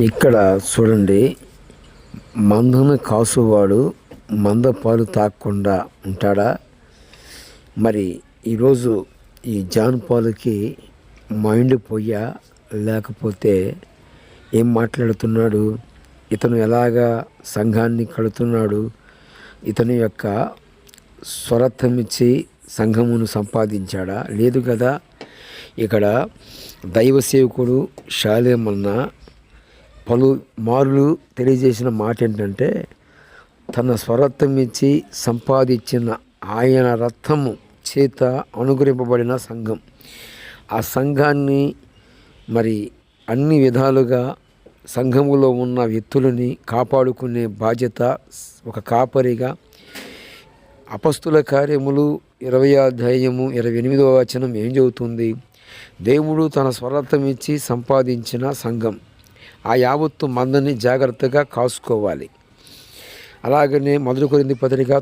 ఇక్కడ చూడండి మందను కాసువాడు మంద పాలు తాగకుండా ఉంటాడా? మరి ఈరోజు ఈ జాన్ పాలుకి మైండ్ పోయా? లేకపోతే ఏం మాట్లాడుతున్నాడు? ఇతను ఎలాగా సంఘాన్ని కడుతున్నాడు? ఇతని యొక్క స్వరత్వం ఇచ్చి సంఘమును సంపాదించాడా? లేదు కదా? ఇక్కడ దైవ సేవకుడు షాలేమన్నా పలు మార్లు తెలియజేసిన మాట ఏంటంటే తన స్వరత్వం ఇచ్చి సంపాదించిన ఆయన రథము చేత అనుగ్రహింపబడిన సంఘం. ఆ సంఘాన్ని మరి అన్ని విధాలుగా సంఘములో ఉన్న వ్యక్తులని కాపాడుకునే బాధ్యత ఒక కాపరిగా అపస్తుల కార్యములు ఇరవై అధ్యాయము ఇరవై ఎనిమిదవ వచనం ఏం చెబుతుంది? దేవుడు తన స్వరత్వం ఇచ్చి సంపాదించిన సంఘం. ఆ యావత్తు మందని జాగ్రత్తగా కాసుకోవాలి. అలాగనే మొదటి కొరింది పత్రిక